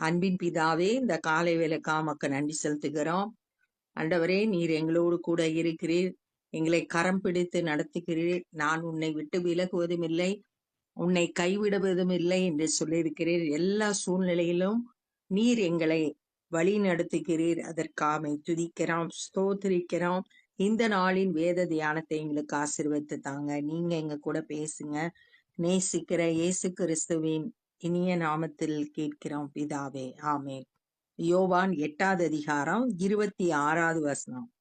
அன்பின் பிதாவே இந்த காலை வேலைக்கா நன்றி செலுத்துகிறோம். அண்டவரே நீர் எங்களோடு கூட இருக்கிறீர். எங்களை கரம் பிடித்து நடத்துகிறீர். நான் உன்னை விட்டு விலகுவதும் இல்லை. உன்னை கைவிடுவதும் இல்லை என்று சொல்லியிருக்கிறீர். எல்லா சூழ்நிலையிலும் நீர் எங்களை வழி நடத்துகிறீர். அதற்காமை துதிக்கிறோம் ஸ்தோத்திரிக்கிறோம். இந்த நாளின் வேத தியானத்தை எங்களுக்கு ஆசீர்வதித்து தாங்க. நீங்க எங்க கூட பேசுங்க. நேசிக்கிற இயேசு கிறிஸ்துவின் இனிய நாமத்தில் கேட்கிறோம் பிதாவே ஆமென். யோவான் எட்டாவது அதிகாரம் இருபத்தி ஆறாவது வசனம்.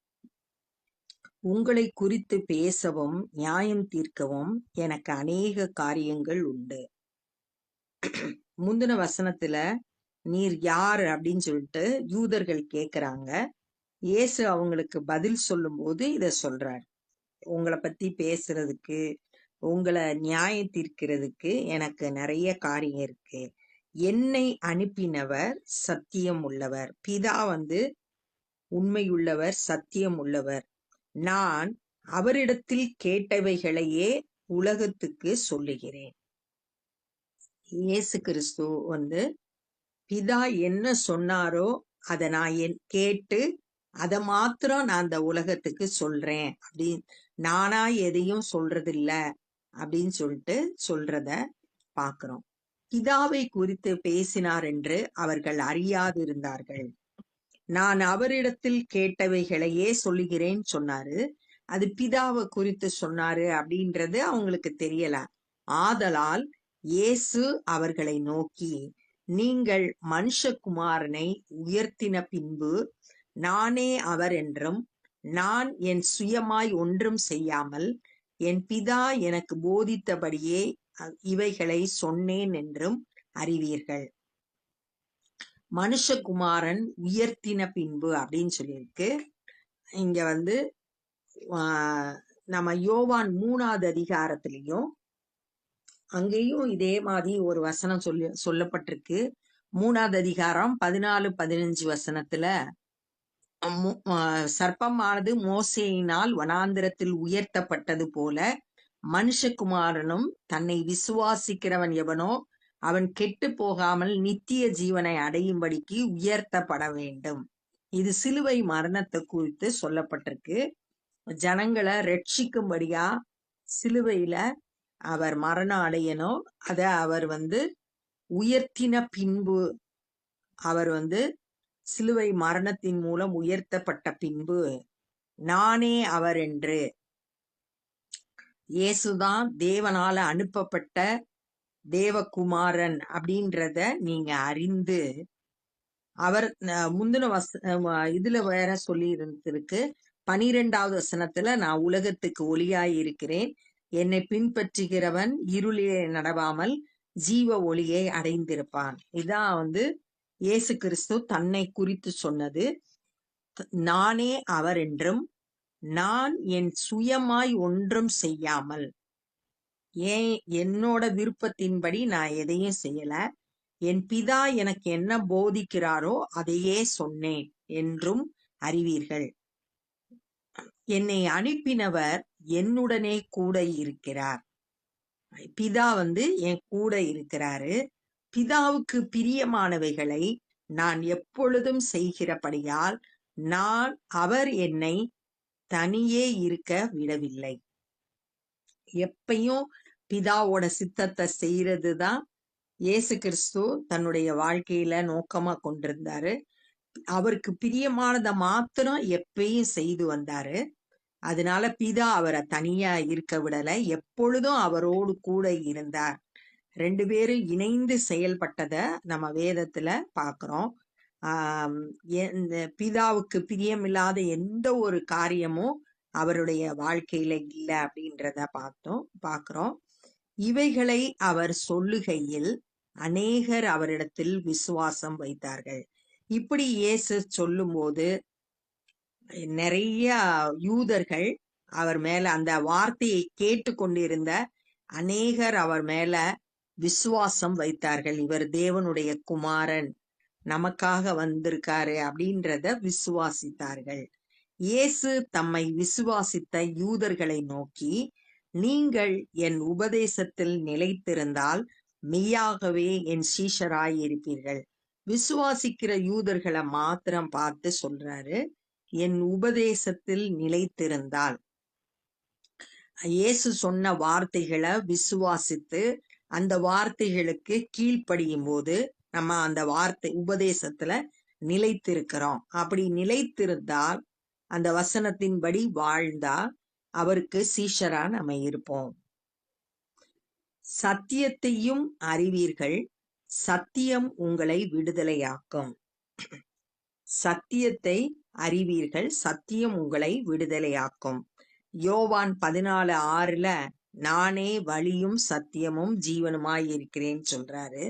உங்களை குறித்து பேசவும் நியாயம் தீர்க்கவும் எனக்கு அநேக காரியங்கள் உண்டு. முந்தின வசனத்துல நீர் யார்? அப்படின்னு சொல்லிட்டு யூதர்கள் கேக்குறாங்க. இயேசு அவங்களுக்கு பதில் சொல்லும் போது இத சொல்றார். உங்களை பத்தி பேசுறதுக்கு உங்களை நியாயம் தீர்க்கிறதுக்கு எனக்கு நிறைய காரியம் இருக்கு. என்னை அனுப்பினவர் சத்தியம் உள்ளவர். பிதா வந்து உண்மையுள்ளவர் சத்தியம் உள்ளவர். நான் அவரிடத்தில் கேட்டவைகளையே உலகத்துக்கு சொல்லுகிறேன். இயேசு கிறிஸ்து வந்து பிதா என்ன சொன்னாரோ அதை நான் என் கேட்டு அதை மாத்திரம் நான் அந்த உலகத்துக்கு சொல்றேன். அப்படி நானா எதையும் சொல்றதில்ல. அப்படின்னு சொல்லிட்டு சொல்றத பாக்குறோம். பிதாவை குறித்து பேசினார் என்று அவர்கள் அறியாதிருந்தார்கள் நான் அவரிடத்தில் கேட்டவைகளையே சொல்லுகிறேன் சொன்னாரு. அது பிதாவை குறித்து சொன்னாரு அப்படின்றது அவங்களுக்கு தெரியல. ஆதலால் இயேசு அவர்களை நோக்கி நீங்கள் மனுஷகுமாரனை உயர்த்தின பின்பு நானே அவர் என்றும் நான் என் சுயமாய் ஒன்றும் செய்யாமல் என் பிதா எனக்கு போதித்தபடியே இவைகளை சொன்னேன் என்றும் அறிவீர்கள். மனுஷகுமாரன் உயர்த்தின பின்பு அப்படின்னு சொல்லியிருக்கு. இங்க வந்து ஆஹ், நம்ம யோவான் மூணாவது அதிகாரத்திலையும் அங்கேயும் இதே மாதிரி ஒரு வசனம் சொல்லி சொல்லப்பட்டிருக்கு. மூணாவது அதிகாரம் பதினாலு பதினஞ்சு வசனத்துல சர்ப்பமானது மோசேயினால் வனாந்திரத்தில் உயர்த்தப்பட்டது போல மனுஷகுமாரனும் தன்னை விசுவாசிக்கிறவன் எவனோ அவன் கெட்டு போகாமல் நித்திய ஜீவனை அடையும்படிக்கு உயர்த்தப்பட வேண்டும். இது சிலுவை மரணத்தை குறித்து சொல்லப்பட்டிருக்கு. ஜனங்களை ரட்சிக்கும்படியா சிலுவையில அவர் மரணம் அடையணும் அதை அவர் வந்து உயர்த்தின பின்பு அவர் வந்து சிலுவை மரணத்தின் மூலம் உயர்த்தப்பட்ட பின்பு நானே அவர் என்று இயேசுதான் தேவனால அனுப்பப்பட்ட தேவகுமாரன் அப்படின்றத நீங்க அறிந்து அவர் முந்தின வச இதுல வேற சொல்லி இருந்திருக்கு. பனிரெண்டாவது வசனத்துல நான் உலகத்துக்கு ஒளியாய் இருக்கிறேன். என்னை பின்பற்றுகிறவன் இருளிலே நடவாமல் ஜீவ ஒளியை அடைந்திருப்பான். இதான் வந்து இயேசு கிறிஸ்து தன்னை குறித்து சொன்னது நானே அவர் என்றும் நான் என் சுயமாய் ஒன்றும் செய்யாமல். ஏன் என்னோட விருப்பத்தின்படி நான் எதையும் செய்யல என் பிதா எனக்கு என்ன போதிக்கிறாரோ அதையே சொன்னேன் என்றும் அறிவீர்கள். என்னை அனுப்பினவர் என்னுடனே கூட இருக்கிறார். பிதா வந்து என் கூட இருக்கிறாரு. பிதாவுக்கு பிரியமானவைகளை நான் எப்பொழுதும் செய்கிறபடியால் நான் அவர் என்னை தனியே இருக்க விடவில்லை. எப்பயும் பிதாவோட சித்தத்தை செய்யறது தான் இயேசு கிறிஸ்து தன்னுடைய வாழ்க்கையில நோக்கமா கொண்டிருந்தாரு. அவருக்கு பிரியமானதை மாத்திரம் எப்பயும் செய்து வந்தாரு. அதனால பிதா அவரை தனியா இருக்க விடல. எப்பொழுதும் அவரோடு கூட இருந்தார். ரெண்டு பேரும் இணைந்து செயல்பட்டத நம்ம வேதத்துல பாக்குறோம். ஆஹ் எந்த பிதாவுக்கு பிரியமில்லாத எந்த ஒரு காரியமும் அவருடைய வாழ்க்கையில இல்ல அப்படின்றத பார்த்தோம் பாக்குறோம். இவைகளை அவர் சொல்லுகையில் அநேகர் அவரிடத்தில் விசுவாசம் வைத்தார்கள். இப்படி இயேசு சொல்லும்போது நிறைய யூதர்கள் அவர் மேல அந்த வார்த்தையை கேட்டு கொண்டிருந்த அநேகர் அவர் மேல விசுவாசம் வைத்தார்கள். இவர் தேவனுடைய குமாரன். நமக்காக வந்திருக்காரு அப்படின்றத விசுவாசித்தார்கள். இயேசு தம்மை விசுவாசித்த யூதர்களை நோக்கி நீங்கள் என் உபதேசத்தில் நிலைத்திருந்தால் மெய்யாகவே என் சீஷராய் இருப்பீர்கள். விசுவாசிக்கிற யூதர்களை மாத்திரம் பார்த்து சொல்றாரு என் உபதேசத்தில் நிலைத்திருந்தால். இயேசு சொன்ன வார்த்தைகளை விசுவாசித்து அந்த வார்த்தைகளுக்கு கீழ்ப்படியும் போது நம்ம அந்த வார்த்தை உபதேசத்துல நிலைத்திருக்கிறோம். அப்படி நிலைத்திருந்தால் அந்த வசனத்தின்படி வாழ்ந்தா அவருக்கு சீஷரா நம்ம இருப்போம். சத்தியத்தையும் அறிவீர்கள் சத்தியம் உங்களை விடுதலையாக்கும். சத்தியத்தை அறிவீர்கள் சத்தியம் உங்களை விடுதலையாக்கும். யோவான் பதினாலு ஆறுல நானே வழியும் சத்தியமும் ஜீவனுமாய் இருக்கிறேன்னு சொல்றாரு.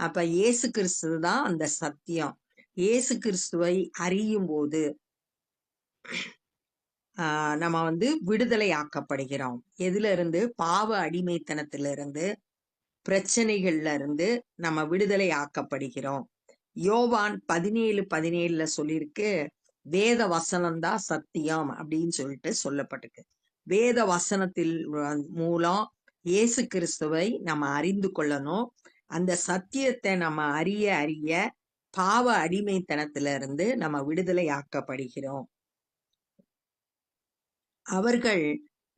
அப்ப இயேசு கிறிஸ்து தான் அந்த சத்தியம். இயேசு கிறிஸ்துவை அறியும் போது ஆஹ் நம்ம வந்து விடுதலை ஆக்கப்படுகிறோம் எதுல இருந்து பாவ அடிமைத்தனத்திலிருந்து பிரச்சனைகள்ல இருந்து நம்ம விடுதலை ஆக்கப்படுகிறோம் யோவான் பதினேழு பதினேழுல சொல்லியிருக்கு வேத வசனம்தான் சத்தியம் அப்படின்னு சொல்லிட்டு சொல்லப்பட்டிருக்கு. வேத வசனத்தில் மூலம் இயேசு கிறிஸ்துவை நம்ம அறிந்து கொள்ளணும். அந்த சத்தியத்தை நம்ம அறிய அறிய பாவ அடிமைத்தனத்திலிருந்து நம்ம விடுதலை ஆக்கப்படுகிறோம் அவர்கள்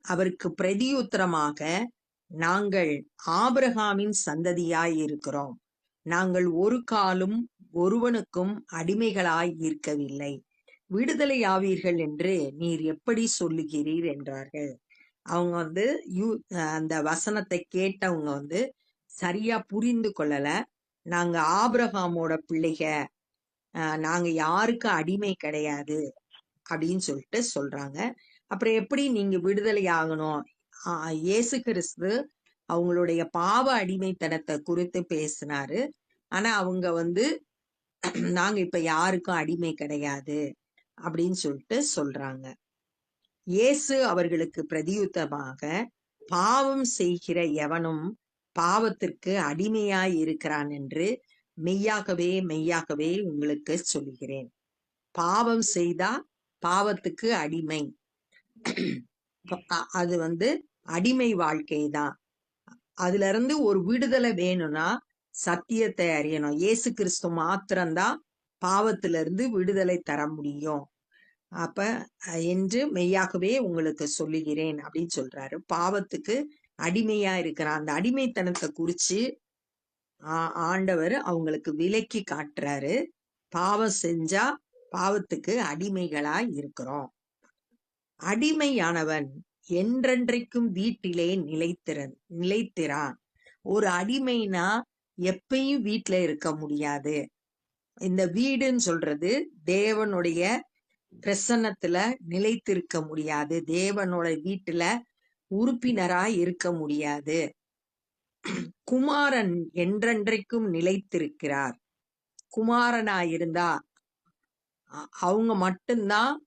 அவருக்கு பிரதியுத்தரமாக நாங்கள் ஆபிரகாமின் சந்ததியாய் இருக்கிறோம். நாங்கள் ஒரு காலும் ஒருவனுக்கும் அடிமைகளாய் இருக்கவில்லை. விடுதலையாவீர்கள் என்று நீர் எப்படி சொல்லுகிறீர் என்றார்கள். அவங்க வந்து யூ அந்த வசனத்தை கேட்டவங்க வந்து சரியா புரிந்து கொள்ளல. நாங்க ஆபிரகாமோட பிள்ளைக நாங்க யாருக்கும் அடிமை கிடையாது அப்படின்னு சொல்லிட்டு சொல்றாங்க. அப்புறம் எப்படி நீங்க விடுதலை ஆகணும்? இயேசு கிறிஸ்து அவங்களுடைய பாவ அடிமைத்தனத்தை குறித்து பேசினாரு. ஆனா அவங்க வந்து நாங்க இப்ப யாருக்கும் அடிமை கிடையாது. அப்படின்னு சொல்லிட்டு சொல்றாங்க. இயேசு அவர்களுக்கு பிரதியுத்தமாக பாவம் செய்கிற எவனும் பாவத்திற்கு அடிமையாய் இருக்கிறான் என்று மெய்யாகவே மெய்யாகவே உங்களுக்கு சொல்லுகிறேன். பாவம் செய்தா பாவத்துக்கு அடிமை. அது வந்து அடிமை வாழ்க்கை தான் அதுல இருந்து ஒரு விடுதலை வேணும்னா சத்தியத்தை அறியணும். இயேசு கிறிஸ்து மாத்திரம்தான் பாவத்துல இருந்து விடுதலை தர முடியும். அப்ப என்று மெய்யாகவே உங்களுக்கு சொல்லுகிறேன் அப்படின்னு சொல்றாரு. பாவத்துக்கு அடிமையா இருக்கிறான். அந்த அடிமைத்தனத்தை குறிச்சு ஆ- ஆண்டவர் அவங்களுக்கு விலக்கி காட்டுறாரு. பாவம் செஞ்சா பாவத்துக்கு அடிமைகளா இருக்கிறோம். அடிமையானவன் என்றென்றைக்கும் வீட்டிலே நிலைத்திறன் நிலைத்திறான் ஒரு அடிமைனா எப்பயும் வீட்டுல இருக்க முடியாது. இந்த வீடுன்னு சொல்றது தேவனுடைய பிரசன்னத்துல நிலைத்திருக்க முடியாது. தேவனோட வீட்டுல உறுப்பினரா இருக்க முடியாது. குமாரன் என்றென்றைக்கும் நிலைத்திருக்கிறார். குமாரனா இருந்தா அ- அவங்க மட்டும்தான்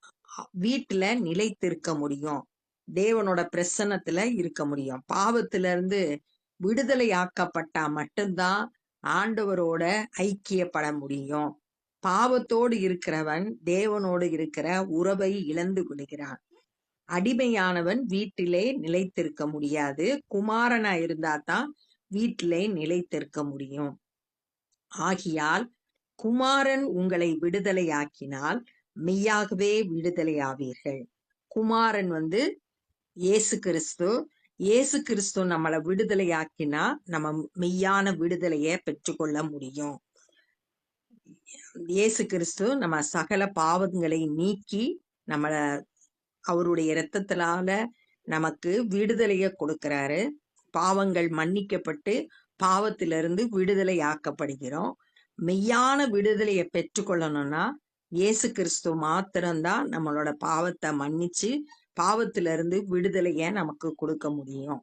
வீட்டுல நிலைத்திருக்க முடியும். தேவனோட பிரசன்னத்துல இருக்க முடியும். பாவத்துல இருந்து விடுதலையாக்கப்பட்டா மட்டும்தான் ஆண்டவரோட ஐக்கியப்பட முடியும் பாவத்தோடு இருக்கிறவன் தேவனோடு இருக்கிற உறவை இழந்து விடுகிறான். அடிமையானவன் வீட்டிலே நிலைத்திருக்க முடியாது. குமாரனா இருந்தா தான் வீட்டிலே நிலைத்திருக்க முடியும். ஆகியால் குமாரன் உங்களை விடுதலையாக்கினால் மெய்யாகவே விடுதலையாவீர்கள். குமாரன் வந்து இயேசு கிறிஸ்து இயேசு கிறிஸ்து நம்மளை விடுதலையாக்கினா நம்ம மெய்யான விடுதலையை பெற்றுக்கொள்ள முடியும். இயேசு கிறிஸ்து நம்ம சகல பாவங்களை நீக்கி நம்மள அவருடைய இரத்தத்தினால நமக்கு விடுதலையை கொடுக்கிறாரு. பாவங்கள் மன்னிக்கப்பட்டு பாவத்திலிருந்து விடுதலை ஆக்கப்படுகிறோம் மெய்யான விடுதலையை பெற்றுக்கொள்ளணும்னா இயேசு கிறிஸ்து மாத்திரம்தான் நம்மளோட பாவத்தை மன்னிச்சு பாவத்திலிருந்து விடுதலைய நமக்கு கொடுக்க முடியும்.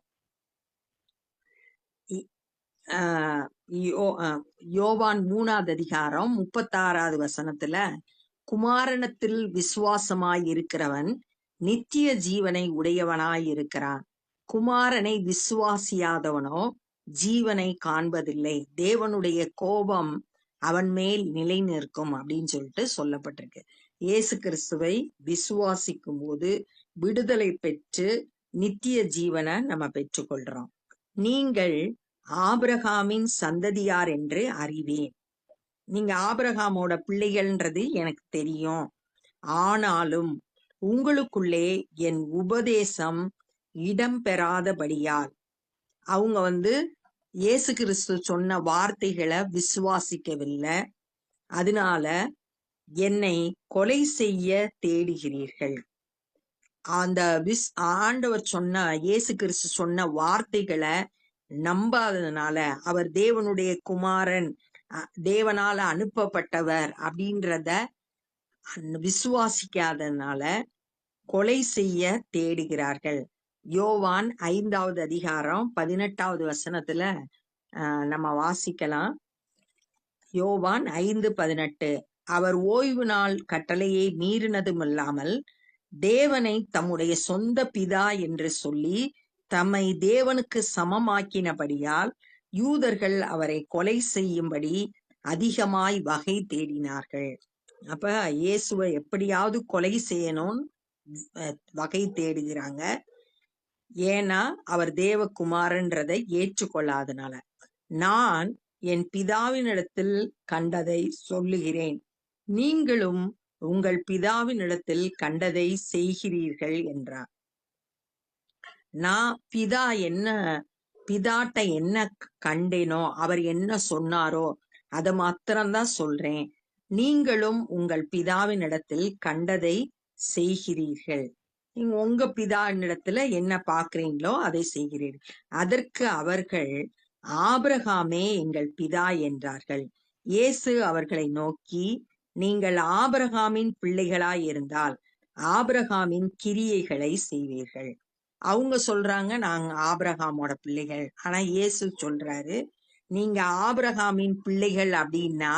யோவான் மூணாவது அதிகாரம் முப்பத்தாறாவது வசனத்துல குமாரணத்தில் விசுவாசமாய் இருக்கிறவன் நித்திய ஜீவனை உடையவனாய் இருக்கிறான். குமாரனை விசுவாசியாதவனோ ஜீவனை காண்பதில்லை. தேவனுடைய கோபம் அவன் மேல் நிலை நிற்கும் அப்படின்னு சொல்லிட்டு சொல்லப்பட்டிருக்கு. இயேசு கிறிஸ்துவை விசுவாசிக்கும் போது விடுதலை பெற்று நித்திய ஜீவனை நம்ம பெற்றுக்கொள்றோம். நீங்கள் ஆபிரகாமின் சந்ததியார் என்று அறிவேன். நீங்க ஆபிரகாமோட பிள்ளைகள்ன்றது எனக்கு தெரியும். ஆனாலும் உங்களுக்குள்ளே என் உபதேசம் இடம்பெறாதபடியால் அவங்க வந்து இயேசு கிறிஸ்து சொன்ன வார்த்தைகளை விசுவாசிக்கவில்லை. அதனால என்னை கொலை செய்ய தேடுகிறீர்கள். அந்த விஸ் ஆண்டவர் சொன்ன இயேசு கிறிஸ்து சொன்ன வார்த்தைகளை நம்பாததுனால அவர் தேவனுடைய குமாரன் அ, தேவனால அனுப்பப்பட்டவர் அப்படின்றத விசுவாசிக்காததுனால கொலை செய்ய தேடுகிறார்கள். யோவான் ஐந்தாவது அதிகாரம் பதினெட்டாவது வசனத்துல நம்ம வாசிக்கலாம். யோவான் ஐந்து பதினெட்டு அவர் ஓய்வு நாள் கட்டளையை மீறினதும் இல்லாமல் தேவனை தம்முடைய சொந்த பிதா என்று சொல்லி தம்மை தேவனுக்கு சமமாக்கினபடியால் யூதர்கள் அவரை கொலை செய்யும்படி அதிகமாய் வகை தேடினார்கள். அப்ப இயேசுவை எப்படியாவது கொலை செய்யணும்னு அஹ், வகை தேடுகிறாங்க. ஏன்னா அவர் தேவகுமாரன்றதை ஏற்றுக்கொள்ளாதனால. நான் என் பிதாவினிடத்தில் கண்டதை சொல்லுகிறேன். நீங்களும் உங்கள் பிதாவினிடத்தில் கண்டதை செய்கிறீர்கள் என்றார். நான் பிதா என்ன பிதாட்ட என்ன கண்டேனோ அவர் என்ன சொன்னாரோ அதை மாத்திரம்தான் சொல்றேன். நீங்களும் உங்கள் பிதாவினிடத்தில் கண்டதை செய்கிறீர்கள். நீங்க உங்க பிதாவினிடத்துல என்ன பாக்குறீங்களோ அதை செய்கிறீர்கள். அதற்கு அவர்கள் ஆபிரகாமே எங்கள் பிதா என்றார்கள். இயேசு அவர்களை நோக்கி நீங்கள் ஆபிரகாமின் பிள்ளைகளாயிருந்தால் ஆபிரகாமின் கிரியைகளை செய்வீர்கள். அவங்க சொல்றாங்க நாங்க ஆபிரகாமோட பிள்ளைகள். ஆனா இயேசு சொல்றாரு நீங்க ஆபிரகாமின் பிள்ளைகள் அப்படின்னா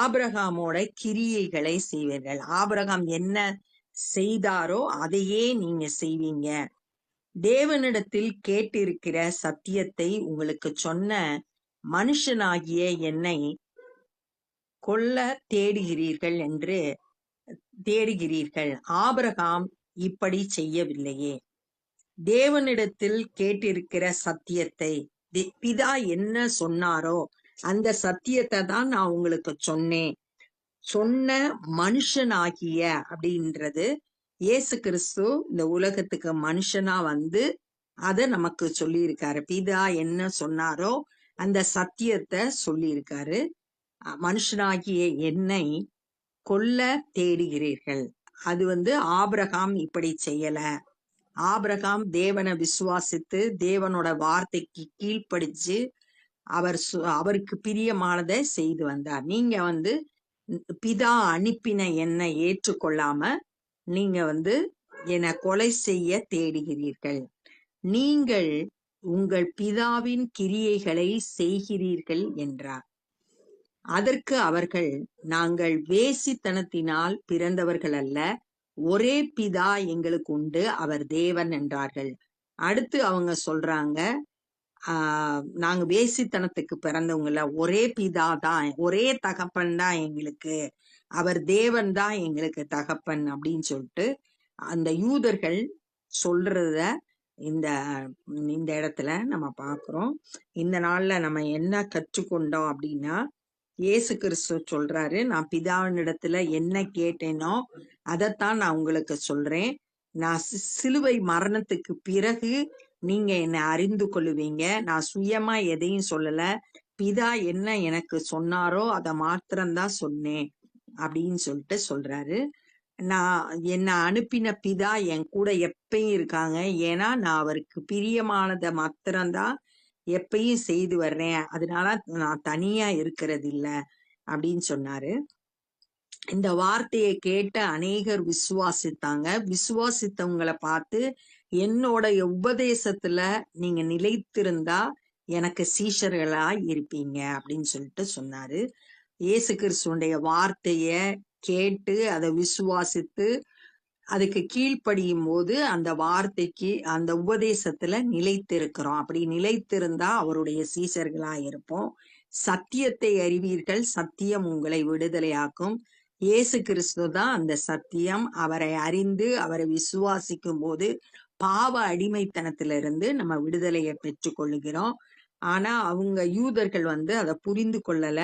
ஆபிரகாமோட கிரியைகளை செய்வீர்கள். ஆபிரகாம் என்ன செய்தாரோ அதையே நீங்க செய்வீங்க. தேவனிடத்தில் கேட்டிருக்கிற சத்தியத்தை உங்களுக்கு சொன்ன மனுஷனாகிய என்னை கொல்ல தேடுகிறீர்கள் என்று தேடுகிறீர்கள். ஆபரகாம் இப்படி செய்யவில்லையே. தேவனிடத்தில் கேட்டிருக்கிற சத்தியத்தை பிதா என்ன சொன்னாரோ அந்த சத்தியத்தை தான் நான் உங்களுக்கு சொன்னேன். சொன்ன மனுஷனாகிய அப்படின்றது இயேசு கிறிஸ்து இந்த உலகத்துக்கு மனுஷனா வந்து அத நமக்கு சொல்லியிருக்காரு. பிதா என்ன சொன்னாரோ அந்த சத்தியத்தை சொல்லியிருக்காரு. மனுஷனாகிய என்னை கொல்ல தேடுகிறீர்கள். அது வந்து ஆபிரகாம் இப்படி செய்யல. ஆபிரகாம் தேவனை விசுவாசித்து தேவனோட வார்த்தைக்கு கீழ்ப்படிச்சு அவர் சு- அவருக்கு பிரியமானதை செய்து வந்தார். நீங்க வந்து பிதா அனுப்பின என்னை ஏற்றுக்கொள்ளாம நீங்க வந்து என்னை கொலை செய்ய தேடுகிறீர்கள். நீங்கள் உங்கள் பிதாவின் கிரியைகளை செய்கிறீர்கள் என்றார். அதற்கு அவர்கள் நாங்கள் வேசித்தனத்தினால் பிறந்தவர்கள் அல்ல ஒரே பிதா எங்களுக்கு உண்டு அவர் தேவன் என்றார்கள். அடுத்து அவங்க சொல்றாங்க ஆஹ் நாங்க வேசித்தனத்துக்கு பிறந்தவங்கள ஒரே பிதா தான் ஒரே தகப்பன் தான் எங்களுக்கு அவர் தேவன் தான் எங்களுக்கு தகப்பன் அப்படின்னு சொல்லிட்டு அந்த யூதர்கள் சொல்றத இந்த இந்த இடத்துல நம்ம பார்க்குறோம். இந்த நாள்ல நம்ம என்ன கற்றுக்கொண்டோம் அப்படின்னா இயேசு கிறிஸ்து சொல்றாரு. நான் பிதாவினிடத்துல என்ன கேட்டேனோ அதைத்தான் நான் உங்களுக்கு சொல்றேன். நான் சிலுவை மரணத்துக்கு பிறகு நீங்க என்னை அறிந்து கொள்ளுவீங்க. நான் சுயமா எதையும் சொல்லல. பிதா என்ன எனக்கு சொன்னாரோ அதை மாத்திரம்தான் சொன்னேன் அப்படின்னு சொல்லிட்டு சொல்றாரு. நான் என்னை அனுப்பின பிதா என் கூட எப்பயும் இருக்காங்க. ஏன்னா நான் அவருக்கு பிரியமானதை மாத்திரம்தான் எப்பயும் செய்து வர்றேன். அதனால நான் தனியா இருக்கிறது இல்ல அப்படின்னு சொன்னாரு. இந்த வார்த்தையை கேட்ட அநேகர் விசுவாசித்தாங்க. விசுவாசித்தவங்களை பார்த்து என்னோட உபதேசத்துல நீங்க நிலைத்திருந்தா எனக்கு சீஷர்களா இருப்பீங்க அப்படின்னு சொல்லிட்டு சொன்னாரு. இயேசு கிறிஸ்துடைய வார்த்தைய கேட்டு அதை விசுவாசித்து அதுக்கு கீழ்ப்படியும் போது அந்த வார்த்தைக்கு அந்த உபதேசத்துல நிலைத்திருக்கிறோம். அப்படி நிலைத்திருந்தா அவருடைய சீசர்களா இருப்போம். சத்தியத்தை அறிவீர்கள். சத்தியம் உங்களை விடுதலையாக்கும். இயேசு கிறிஸ்து தான் அந்த சத்தியம். அவரை அறிந்து அவரை விசுவாசிக்கும் போது பாவ அடிமைத்தனத்திலிருந்து நம்ம விடுதலையை பெற்றுக்கொள்ளுகிறோம் ஆனா அவங்க யூதர்கள் வந்து அதை புரிந்து கொள்ளல.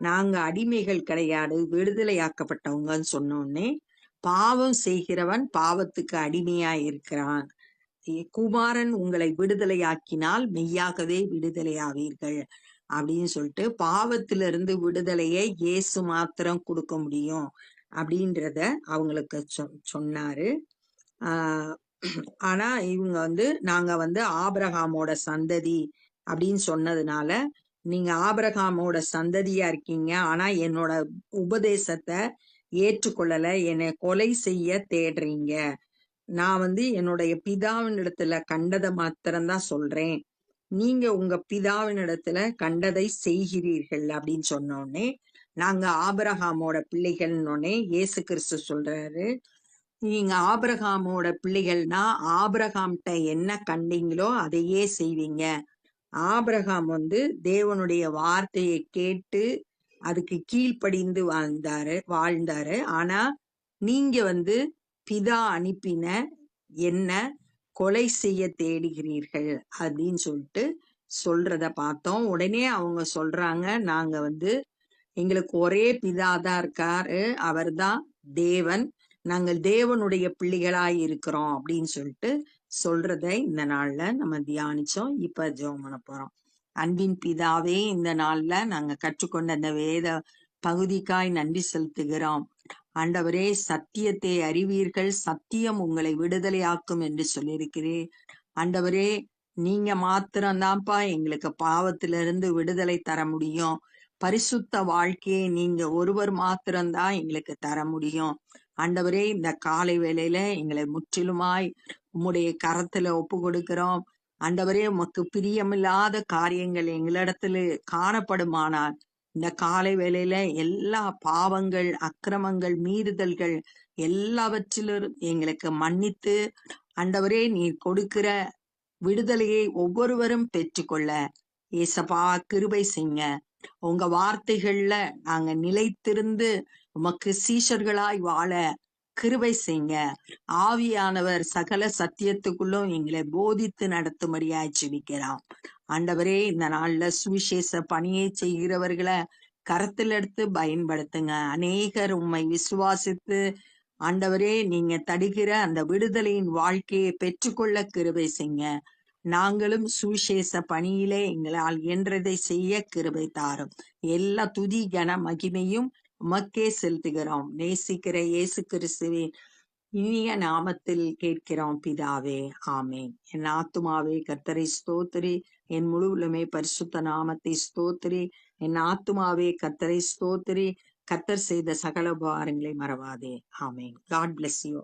நாங்க அடிமைகள் கிடையாது விடுதலையாக்கப்பட்டவங்கன்னு சொன்னோன்னே பாவம் செய்கிறவன் பாவத்துக்கு அடிமையா இருக்கிறான் குமாரன் உங்களை விடுதலையாக்கினால் மெய்யாகவே விடுதலையாவீர்கள் அப்படின்னு சொல்லிட்டு பாவத்திலிருந்து விடுதலையை இயேசு மாத்திரம் கொடுக்க முடியும் அப்படின்றத அவங்களுக்கு சொ- சொன்னாரு. ஆஹ் ஆனா இவங்க வந்து நாங்க வந்து ஆபிரகாமோட சந்ததி அப்படின்னு சொன்னதுனால நீங்க ஆபிரகாமோட சந்ததியா இருக்கீங்க. ஆனா என்னோட உபதேசத்தை ஏற்றுக்கொள்ளல என்னை கொலை செய்ய தேடுறீங்க. நான் வந்து என்னுடைய பிதாவின் இடத்துல கண்டதை மாத்திரம்தான் சொல்றேன். நீங்க உங்க பிதாவின் இடத்துல கண்டதை செய்கிறீர்கள் அப்படின்னு சொன்னோடனே நாங்க ஆபரகாமோட பிள்ளைகள்னு இயேசு கிறிஸ்து சொல்றாரு. நீங்க ஆபரகாமோட பிள்ளைகள்னா ஆபரகாம்கிட்ட என்ன கண்டீங்களோ அதையே செய்வீங்க. ஆபரகாம் வந்து தேவனுடைய வார்த்தையை கேட்டு அதுக்கு கீழ்ப்படிந்து வாழ்ந்தாரு வாழ்ந்தாரு. ஆனா நீங்க வந்து பிதா அனுப்பின என்ன கொலை செய்ய தேடுகிறீர்கள் அப்படின்னு சொல்லிட்டு சொல்றத பார்த்தோம். உடனே அவங்க சொல்றாங்க நாங்க வந்து எங்களுக்கு ஒரே பிதா தான் இருக்காரு. அவர்தான் தேவன். நாங்கள் தேவனுடைய பிள்ளைகளாய் இருக்கிறோம் அப்படின்னு சொல்லிட்டு சொல்றதை இந்த நாள்ல நம்ம தியானிச்சோம். இப்ப ஜெபம் பண்ண போறோம். அன்பின் பிதாவே இந்த நாள்ல நாங்க கற்றுக்கொண்ட அந்த வேத பகுதிக்காய் நன்றி செலுத்துகிறோம். ஆண்டவரே சத்தியத்தை அறிவீர்கள். சத்தியம் உங்களை விடுதலையாக்கும் என்று சொல்லியிருக்கிறேன் ஆண்டவரே நீங்க மாத்திரம்தான்ப்பா எங்களுக்கு பாவத்திலிருந்து விடுதலை தர முடியும். பரிசுத்த வாழ்க்கையை நீங்க ஒருவர் மாத்திரம்தான் எங்களுக்கு தர முடியும். ஆண்டவரே இந்த காலை வேளையில எங்களை முற்றிலுமாய் உம்முடைய கரத்துல ஒப்பு கொடுக்கிறோம் ஆண்டவரே உமக்கு பிரியமில்லாத காரியங்கள் எங்களிடத்துல காணப்படுமானால் இந்த காலை வேளையில எல்லா பாவங்கள் அக்கிரமங்கள் மீறுதல்கள் எல்லாவற்றிலும் எங்களுக்கு மன்னித்து ஆண்டவரே நீர் கொடுக்கிற விடுதலையை ஒவ்வொருவரும் பெற்றுக்கொள்ள ஏசப்பா கிருபை செய்ங்க உங்க வார்த்தைகள்ல நாங்க நிலைத்திருந்து உமக்கு சீஷர்களாய் வாழ கிருபை செய்ங்க ஆவியானவர் சகல சத்தியத்துக்குள்ளும் எங்களை போதித்து நடத்தும்படியாய் ஜெபிக்கிறோம் ஆண்டவரே இந்த நாள்ல சுவிசேஷ பணியை செய்கிறவர்களை கரத்தில் எடுத்து பயன்படுத்துங்க. அநேகர் உம்மை விசுவாசித்து ஆண்டவரே நீங்க தடுகிற அந்த விடுதலையின் வாழ்க்கையை பெற்றுக்கொள்ள கிருபை செய்யுங்க. நாங்களும் சுவிசேஷ பணியிலே எங்களால் இயன்றதை செய்ய கிருபை தாரும். எல்லா துதி கன மகிமையும் உமக்கே செலுத்துகிறோம் நேசிக்கிற இயேசு கிறிஸ்துவின் இனிய நாமத்தில் கேட்கிறோம் பிதாவே. ஆமேன். என் ஆத்துமாவே கர்த்தரை ஸ்தோத்திரி. என் முழு பரிசுத்த நாமத்தை ஸ்தோத்திரி. என் ஆத்துமாவே கர்த்தரை ஸ்தோத்திரி. கர்த்தர் செய்த சகல உபகாரங்களை மறவாதே. ஆமேன். God bless you